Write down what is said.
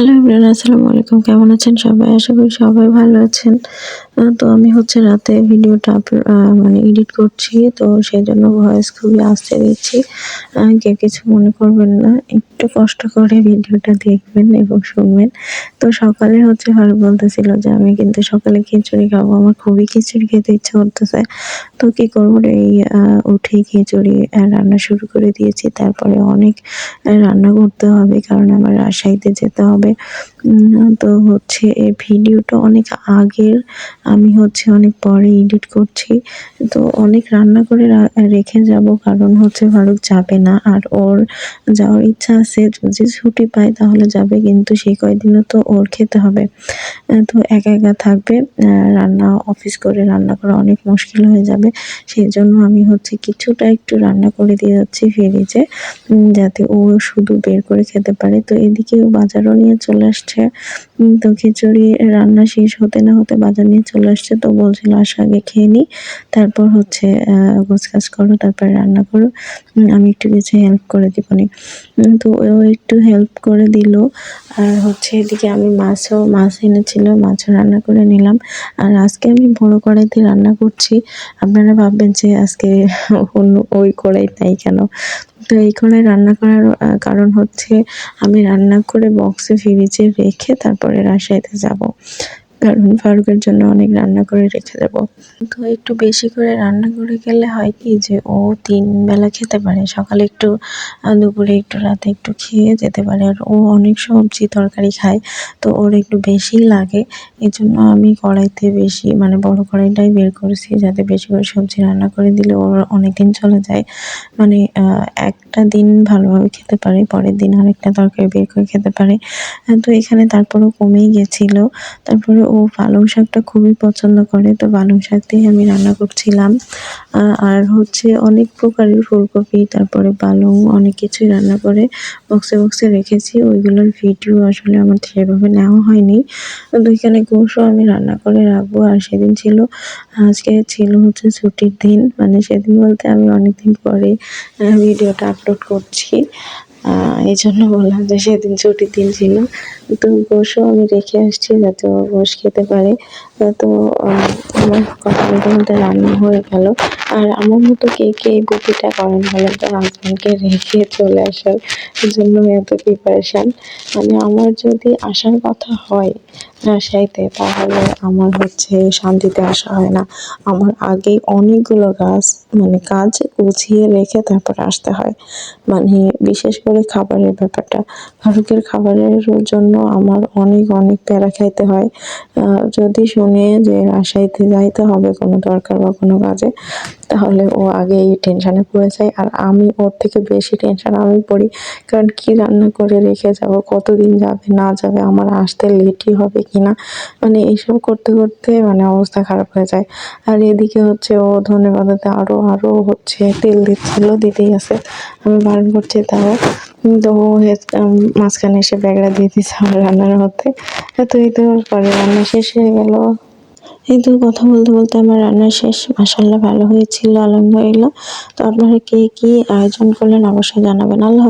Hello everyone, আসসালামু আলাইকুম। কেমন আছেন সবাই? আশা করি সবাই ভালো আছেন। তো আমি হচ্ছে রাতে ভিডিওটা মানে এডিট করছি, তো সেই জন্য ভয়েস খুবই আস্তে দিচ্ছি। কেউ কিছু মনে করবেন না। একটু কষ্ট করে ভিডিওটা দেখবেন এবং শুনবেন। তো সকালে হচ্ছে ভালো বলতেছিল যে, আমি কিন্তু সকালে খিচুড়ি খাব। আমার খুবই খিচুড়ি খেতে ইচ্ছে করতেছে। তো কি করব? এই উঠেই খিচুড়ি রান্না শুরু করে দিয়েছি। তারপরে অনেক রান্না করতে হবে, কারণ আমার রাজশাহীতে যেতে হবে। তো হচ্ছে এই ভিডিওটা অনেক আগের। আমি হচ্ছে অনেক পরে এডিট করছি। তো অনেক রান্না করে রেখে যাব, কারণ হচ্ছে ফারুক যাবে না। আর ওর যাওয়ার ইচ্ছা আছে, যদি ছুটি পায় তাহলে যাবে, কিন্তু সেই কয়দিনও তো ওর খেতে হবে। তো একা একা থাকবে রান্না অফিস করে রান্না করা অনেক মুশকিল হয়ে যাবে। সেই জন্য আমি হচ্ছে কিছুটা একটু রান্না করে দিয়ে যাচ্ছি ফ্রিজে যাতে ও শুধু বের করে খেতে পারে। তো এদিকে বাজারও নিয়ে চলে আসছে। তো খিচুড়ি রান্না শেষ হতে না হতে বাজার নিয়ে চলে আসছে। তো বলছিল আসা আগে খেয়ে নি। তারপর হচ্ছে গোছগাছ করো তারপর রান্না করো। আমি একটু কিছু হেল্প করে দিবনি উম, তো ও একটু হেল্প করে দিল। আর হচ্ছে এদিকে আমি মাছও মাছ এনেছিল মাছও রান্না করে নিলাম। আর আজকে আমি বড় কড়াইতে রান্না করছি। আপনারা ভাববেন যে আজকে অন্য ওই কড়াই নাই কেন? তো এইখানে রান্না করার কারণ হচ্ছে আমি রান্না করে বক্সে ফ্রিজে রেখে তারপরে রাজশাহীতে যাব। কারণ ফারুকের জন্য অনেক রান্না করে রেখে দেব। তো একটু বেশি করে রান্না করে গেলে হয় কি যে, ও তিন বেলা খেতে পারে। সকালে একটু দুপুরে একটু, রাতে একটু খেয়ে যেতে পারে। আর ও অনেক সবজি তরকারি খায়, তো ওর একটু বেশি লাগে। এই জন্য আমি কড়াইতে বেশি মানে বড় কড়াইটাই বের করেছি যাতে বেশি করে সবজি রান্না করে দিলে ওর অনেক দিন চলে যায়। মানে একটা দিন ভালোভাবে খেতে পারে, পরের দিন আরেকটা তরকারি বের করে খেতে পারে। তো এখানে তারপরেও কমেই গেছিল। তারপরে ও পালং শাকটা খুবই পছন্দ করে, তো পালং শাক দিয়ে আমি রান্না করছিলাম। আর হচ্ছে অনেক প্রকারের ফুলকপি, তারপরে পালং অনেক কিছুই রান্না করে বক্সে বক্সে রেখেছি। ওইগুলোর ভিডিও আসলে আমার সেভাবে নেওয়া হয়নি। তো এখানে গোশও আমি রান্না করে রাখব। আর সেদিন ছিল, আজকে ছিল হচ্ছে ছুটির দিন। মানে সেদিন বলতে আমি অনেকদিন পরে ভিডিওটা আপলোড করছি। এই জন্য বললাম যে সেদিন ছুটির দিন ছিল। তো গোশও আমি রেখে আসছি যাতে ও গোস খেতে পারে। তো আমার কথা বলতে বলতে রান্না হয়ে গেল। আর আমার মতো কে কে এই বুদ্ধিটা করেন বলেন তো? হাজব্যান্ডকে রেখে চলে আসার জন্য এত প্রিপারেশান মানে আমার যদি আসার কথা হয় রাজশাহীতে, তাহলে আমার হচ্ছে শান্তিতে আসা হয় না। আমার আগেই অনেকগুলো গাছ মানে কাজ গুছিয়ে রেখে তারপর আসতে হয়। মানে বিশেষ করে খাবারের ব্যাপারটা। ফারুকের খাবারের জন্য আমার অনেক অনেক প্যারা খাইতে হয়। যদি শুনে যে রাজশাহীতে যাইতে হবে কোনো দরকার বা কোনো কাজে তাহলে ও আগে এই টেনশানে পড়ে যায়। আর আমি ওর থেকে বেশি টেনশান আমি পড়ি। কারণ কি রান্না করে রেখে যাব, কতদিন যাবে, না যাবে, আমার আসতে লেটই হবে কি না মানে এইসব করতে করতে মানে অবস্থা খারাপ হয়ে যায়। আর এদিকে হচ্ছে ও ধনে পাতাতে আরও আরও হচ্ছে তেল দিচ্ছিল, দিতেই আছে। আমি বারণ করছি তাও তো ও মাঝখানে এসে ব্যাগটা দিয়ে দিচ্ছে আমার রান্নার মধ্যে। তো এই তো পরে রান্না শেষ হয়ে গেল। এই তো কথা বলতে বলতে আমার রান্না শেষ। মাসাল্লাহ ভালো হয়েছিল, আলহামদুলিল্লাহ। তো আপনারা কে কি আয়োজন করলেন অবশ্যই জানাবেন। আল্লাহ।